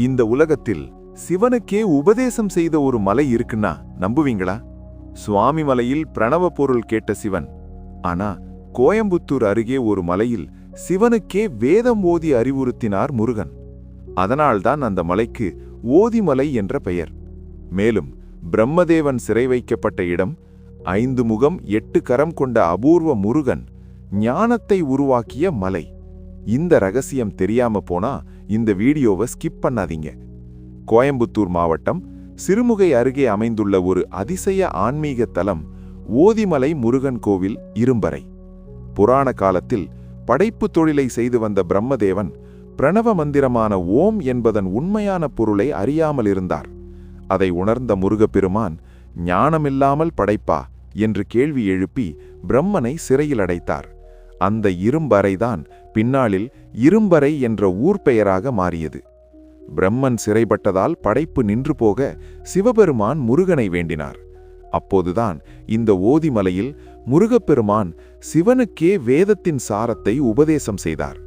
இந்த உலகத்தில் சிவனுக்கே உபதேசம் செய்த ஒரு மலை இருக்குன்னா நம்புவீங்களா? சுவாமி மலையில் பிரணவ பொருள் கேட்ட சிவன். ஆனா கோயம்புத்தூர் அருகே ஒரு மலையில் சிவனுக்கே வேதம் ஓதி அறிவுறுத்தினார் முருகன். அதனால்தான் அந்த மலைக்கு ஓதிமலை என்ற பெயர். மேலும் பிரம்மதேவன் சிறை வைக்கப்பட்ட இடம் ஐந்து முகம் எட்டு கரம் கொண்ட அபூர்வ முருகன் ஞானத்தை உருவாக்கிய மலை. இந்த ரகசியம் தெரியாம போனா இந்த வீடியோவை ஸ்கிப் பண்ணாதீங்க. கோயம்புத்தூர் மாவட்டம் சிறுமுகை அருகே அமைந்துள்ள ஒரு அதிசய ஆன்மீக தலம் ஓதிமலை முருகன் கோவில் இரும்பறை. புராண காலத்தில் படைப்பு தொழிலை செய்து வந்த பிரம்மதேவன் பிரணவ மந்திரமான ஓம் என்பதன் உண்மையான பொருளை அறியாமல் இருந்தார். அதை உணர்ந்த முருகப்பெருமான் ஞானமில்லாமல் படைப்பா என்று கேள்வி எழுப்பி பிரம்மனை சிறையில் அடைத்தார். அந்த இரும்பறைதான் பின்னாளில் இரும்பறை என்ற ஊர் பெயராக மாறியது. பிரம்மன் சிறைப்பட்டதால் படைப்பு நின்று போக சிவபெருமான் முருகனை வேண்டினார். அப்போதுதான் இந்த ஓதிமலையில் முருகப்பெருமான் சிவனுக்கே வேதத்தின் சாரத்தை உபதேசம் செய்தார்.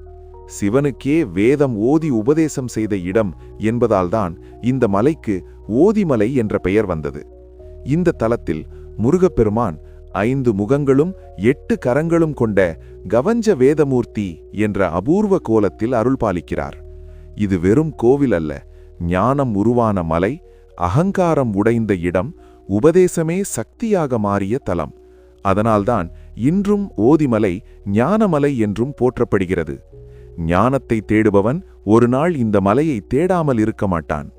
சிவனுக்கே வேதம் ஓதி உபதேசம் செய்த இடம் என்பதால்தான் இந்த மலைக்கு ஓதிமலை என்ற பெயர் வந்தது. இந்த தலத்தில் முருகப்பெருமான் ஐந்து முகங்களும் எட்டு கரங்களும் கொண்ட கவஞ்ச வேதமூர்த்தி என்ற அபூர்வ கோலத்தில் அருள்பாலிக்கிறார். இது வெறும் கோவில் அல்ல ஞானம் உருவான மலை அகங்காரம் உடைந்த இடம் உபதேசமே சக்தியாக மாறிய தலம். அதனால்தான் இன்றும் ஓதிமலை ஞானமலை என்றும் போற்றப்படுகிறது. ஞானத்தை தேடுபவன் ஒரு நாள் இந்த மலையை தேடாமல் இருக்க மாட்டான்.